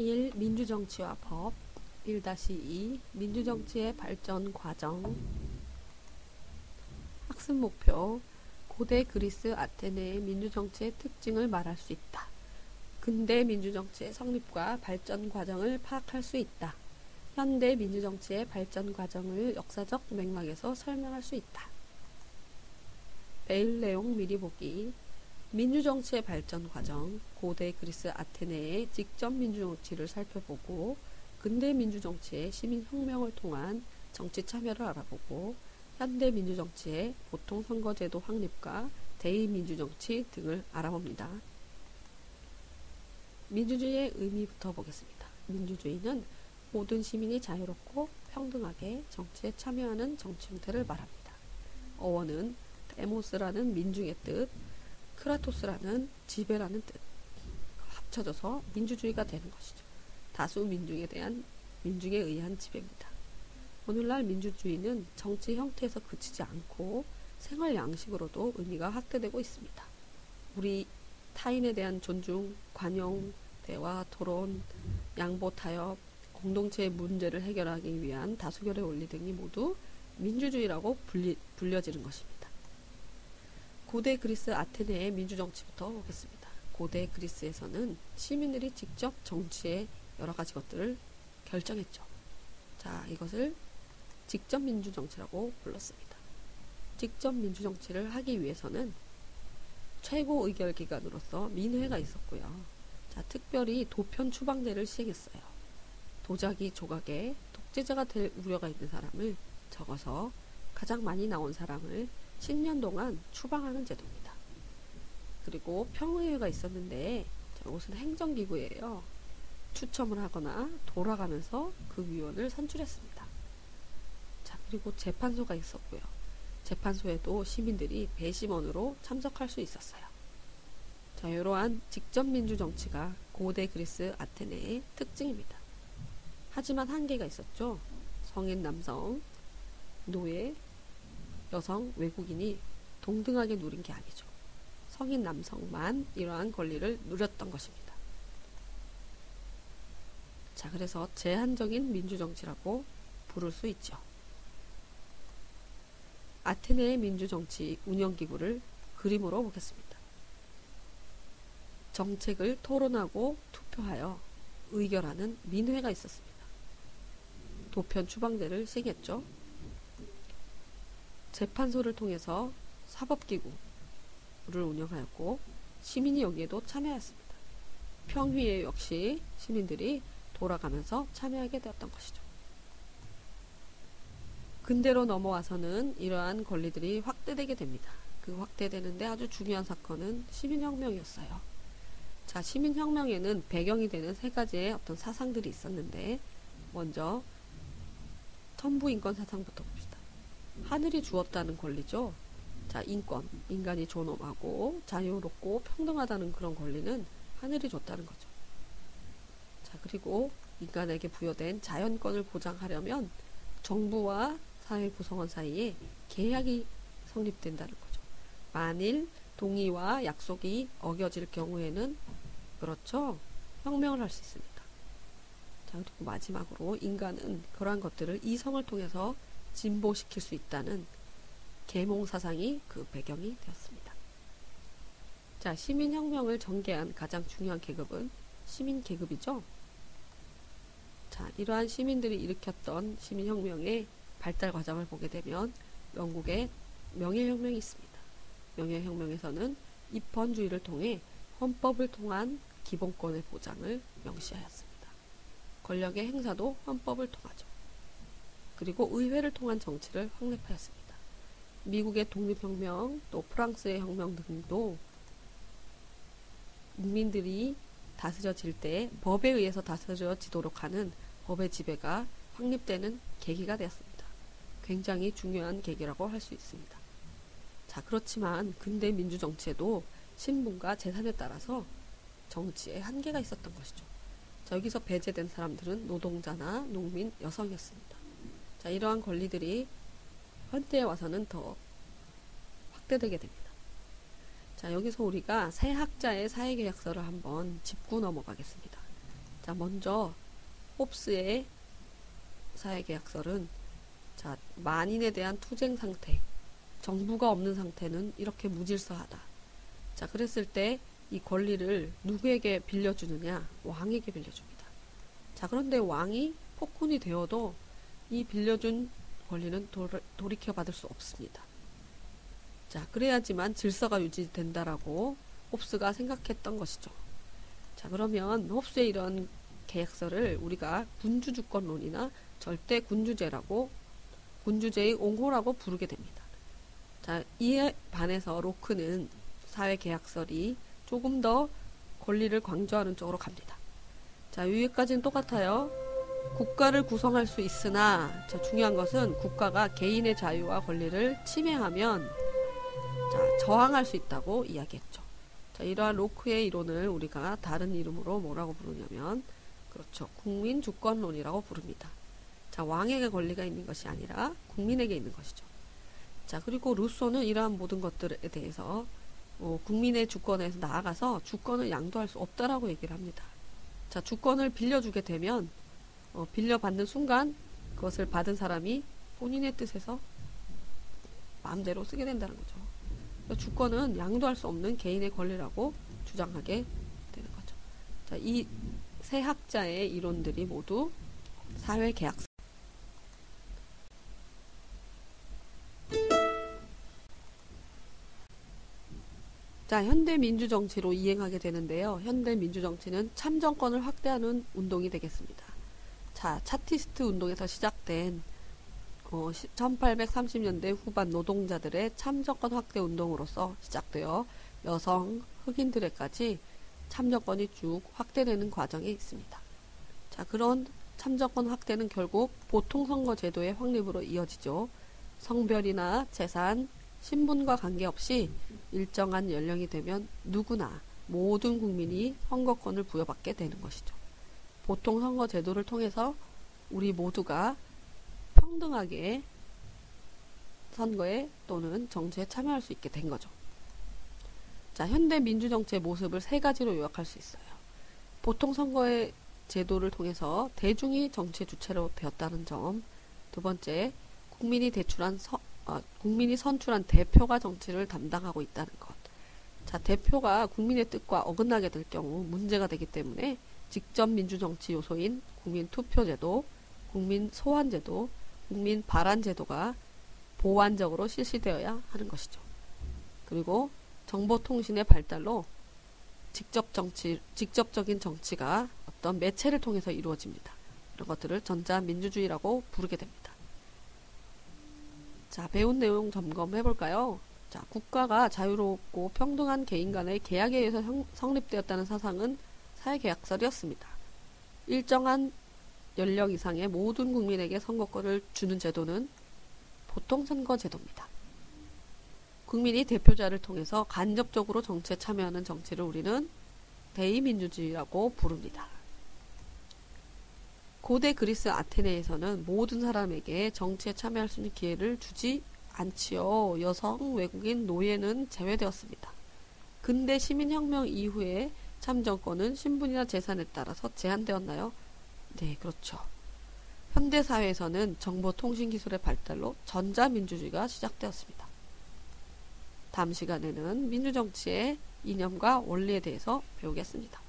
1. 민주정치와 법 1-2 민주정치의 발전 과정 학습 목표 고대 그리스 아테네의 민주정치의 특징을 말할 수 있다. 근대 민주정치의 성립과 발전 과정을 파악할 수 있다. 현대 민주정치의 발전 과정을 역사적 맥락에서 설명할 수 있다. 베일 내용 미리 보기 민주정치의 발전 과정, 고대 그리스 아테네의 직접 민주정치를 살펴보고 근대 민주정치의 시민혁명을 통한 정치 참여를 알아보고 현대 민주정치의 보통 선거제도 확립과 대의민주정치 등을 알아봅니다. 민주주의의 의미부터 보겠습니다. 민주주의는 모든 시민이 자유롭고 평등하게 정치에 참여하는 정치 형태를 말합니다. 어원은 데모스라는 민중의 뜻, 크라토스라는 지배라는 뜻 합쳐져서 민주주의가 되는 것이죠. 다수 민중에 대한 민중에 의한 지배입니다. 오늘날 민주주의는 정치 형태에서 그치지 않고 생활 양식으로도 의미가 확대되고 있습니다. 우리 타인에 대한 존중, 관용, 대화, 토론, 양보, 타협, 공동체의 문제를 해결하기 위한 다수결의 원리 등이 모두 민주주의라고 불리, 불려지는 것입니다. 고대 그리스 아테네의 민주정치부터 보겠습니다. 고대 그리스에서는 시민들이 직접 정치의 여러 가지 것들을 결정했죠. 자, 이것을 직접 민주정치라고 불렀습니다. 직접 민주정치를 하기 위해서는 최고 의결 기관으로서 민회가 있었고요. 자, 특별히 도편 추방제를 시행했어요. 도자기 조각에 독재자가 될 우려가 있는 사람을 적어서 가장 많이 나온 사람을 10년 동안 추방하는 제도입니다. 그리고 평의회가 있었는데 이것은 행정기구예요. 추첨을 하거나 돌아가면서 그 위원을 선출했습니다. 자, 그리고 재판소가 있었고요. 재판소에도 시민들이 배심원으로 참석할 수 있었어요. 자, 이러한 직접 민주 정치가 고대 그리스 아테네의 특징입니다. 하지만 한계가 있었죠. 성인 남성, 노예, 여성, 외국인이 동등하게 누린 게 아니죠. 성인 남성만 이러한 권리를 누렸던 것입니다. 자, 그래서 제한적인 민주정치라고 부를 수 있죠. 아테네의 민주정치 운영기구를 그림으로 보겠습니다. 정책을 토론하고 투표하여 의결하는 민회가 있었습니다. 도편 추방제를 시행했죠. 재판소를 통해서 사법기구를 운영하였고 시민이 여기에도 참여했습니다. 평휘에 역시 시민들이 돌아가면서 참여하게 되었던 것이죠. 근대로 넘어와서는 이러한 권리들이 확대되게 됩니다. 그 확대되는데 아주 중요한 사건은 시민혁명이었어요. 자, 시민혁명에는 배경이 되는 세 가지의 어떤 사상들이 있었는데, 먼저, 천부인권 사상부터. 하늘이 주었다는 권리죠. 자, 인권. 인간이 존엄하고 자유롭고 평등하다는 그런 권리는 하늘이 줬다는 거죠. 자, 그리고 인간에게 부여된 자연권을 보장하려면 정부와 사회 구성원 사이에 계약이 성립된다는 거죠. 만일 동의와 약속이 어겨질 경우에는 그렇죠. 혁명을 할 수 있습니다. 자, 그리고 마지막으로 인간은 그러한 것들을 이성을 통해서 진보시킬 수 있다는 계몽 사상이 그 배경이 되었습니다. 자, 시민혁명을 전개한 가장 중요한 계급은 시민 계급이죠. 자, 이러한 시민들이 일으켰던 시민혁명의 발달 과정을 보게 되면 영국의 명예혁명이 있습니다. 명예혁명에서는 입헌주의를 통해 헌법을 통한 기본권의 보장을 명시하였습니다. 권력의 행사도 헌법을 통하죠. 그리고 의회를 통한 정치를 확립하였습니다. 미국의 독립혁명, 또 프랑스의 혁명 등도 국민들이 다스려질 때 법에 의해서 다스려지도록 하는 법의 지배가 확립되는 계기가 되었습니다. 굉장히 중요한 계기라고 할 수 있습니다. 자, 그렇지만 근대 민주정치에도 신분과 재산에 따라서 정치에 한계가 있었던 것이죠. 자, 여기서 배제된 사람들은 노동자나 농민, 여성이었습니다. 자, 이러한 권리들이 현대에 와서는 더 확대되게 됩니다. 자, 여기서 우리가 새 학자의 사회계약서를 한번 짚고 넘어가겠습니다. 자, 먼저 홉스의 사회계약설은 자, 만인에 대한 투쟁 상태, 정부가 없는 상태는 이렇게 무질서하다. 자, 그랬을 때 이 권리를 누구에게 빌려주느냐? 왕에게 빌려줍니다. 자, 그런데 왕이 폭군이 되어도 이 빌려준 권리는 돌이켜 받을 수 없습니다. 자, 그래야지만 질서가 유지된다라고 홉스가 생각했던 것이죠. 자, 그러면 홉스의 이런 계약서를 우리가 군주주권론이나 절대 군주제라고 군주제의 옹호라고 부르게 됩니다. 자, 이에 반해서 로크는 사회 계약설이 조금 더 권리를 강조하는 쪽으로 갑니다. 자, 위에까지는 똑같아요. 국가를 구성할 수 있으나 자, 중요한 것은 국가가 개인의 자유와 권리를 침해하면 자, 저항할 수 있다고 이야기했죠. 자, 이러한 로크의 이론을 우리가 다른 이름으로 뭐라고 부르냐면 그렇죠. 국민 주권론이라고 부릅니다. 자, 왕에게 권리가 있는 것이 아니라 국민에게 있는 것이죠. 자, 그리고 루소는 이러한 모든 것들에 대해서 어, 국민의 주권에서 나아가서 주권을 양도할 수 없다라고 얘기를 합니다. 자, 주권을 빌려주게 되면 어, 빌려받는 순간 그것을 받은 사람이 본인의 뜻에서 마음대로 쓰게 된다는 거죠. 주권은 양도할 수 없는 개인의 권리라고 주장하게 되는 거죠. 자, 이 세 학자의 이론들이 모두 사회 계약서 자, 현대 민주 정치로 이행하게 되는데요. 현대 민주 정치는 참정권을 확대하는 운동이 되겠습니다. 자, 차티스트 운동에서 시작된 어, 1830년대 후반 노동자들의 참정권 확대 운동으로서 시작되어 여성, 흑인들에까지 참정권이 쭉 확대되는 과정에 있습니다. 자, 그런 참정권 확대는 결국 보통선거 제도의 확립으로 이어지죠. 성별이나 재산, 신분과 관계없이 일정한 연령이 되면 누구나 모든 국민이 선거권을 부여받게 되는 것이죠. 보통 선거 제도를 통해서 우리 모두가 평등하게 선거에 또는 정치에 참여할 수 있게 된 거죠. 자, 현대 민주정치의 모습을 세 가지로 요약할 수 있어요. 보통 선거의 제도를 통해서 대중이 정치의 주체로 되었다는 점. 두 번째, 국민이 대출한 서, 어, 국민이 선출한 대표가 정치를 담당하고 있다는 것. 자, 대표가 국민의 뜻과 어긋나게 될 경우 문제가 되기 때문에 직접 민주정치 요소인 국민 투표제도, 국민 소환제도, 국민 발안제도가 보완적으로 실시되어야 하는 것이죠. 그리고 정보통신의 발달로 직접 정치, 직접적인 정치가 어떤 매체를 통해서 이루어집니다. 이런 것들을 전자민주주의라고 부르게 됩니다. 자, 배운 내용 점검해 볼까요? 자, 국가가 자유롭고 평등한 개인 간의 계약에 의해서 형, 성립되었다는 사상은 사회계약설이었습니다. 일정한 연령 이상의 모든 국민에게 선거권을 주는 제도는 보통 선거 제도입니다. 국민이 대표자를 통해서 간접적으로 정치에 참여하는 정치를 우리는 대의민주주의라고 부릅니다. 고대 그리스 아테네에서는 모든 사람에게 정치에 참여할 수 있는 기회를 주지 않지요. 여성, 외국인, 노예는 제외되었습니다. 근대 시민혁명 이후에 참정권은 신분이나 재산에 따라서 제한되었나요? 네, 그렇죠. 현대 사회에서는 정보통신 기술의 발달로 전자민주주의가 시작되었습니다. 다음 시간에는 민주정치의 이념과 원리에 대해서 배우겠습니다.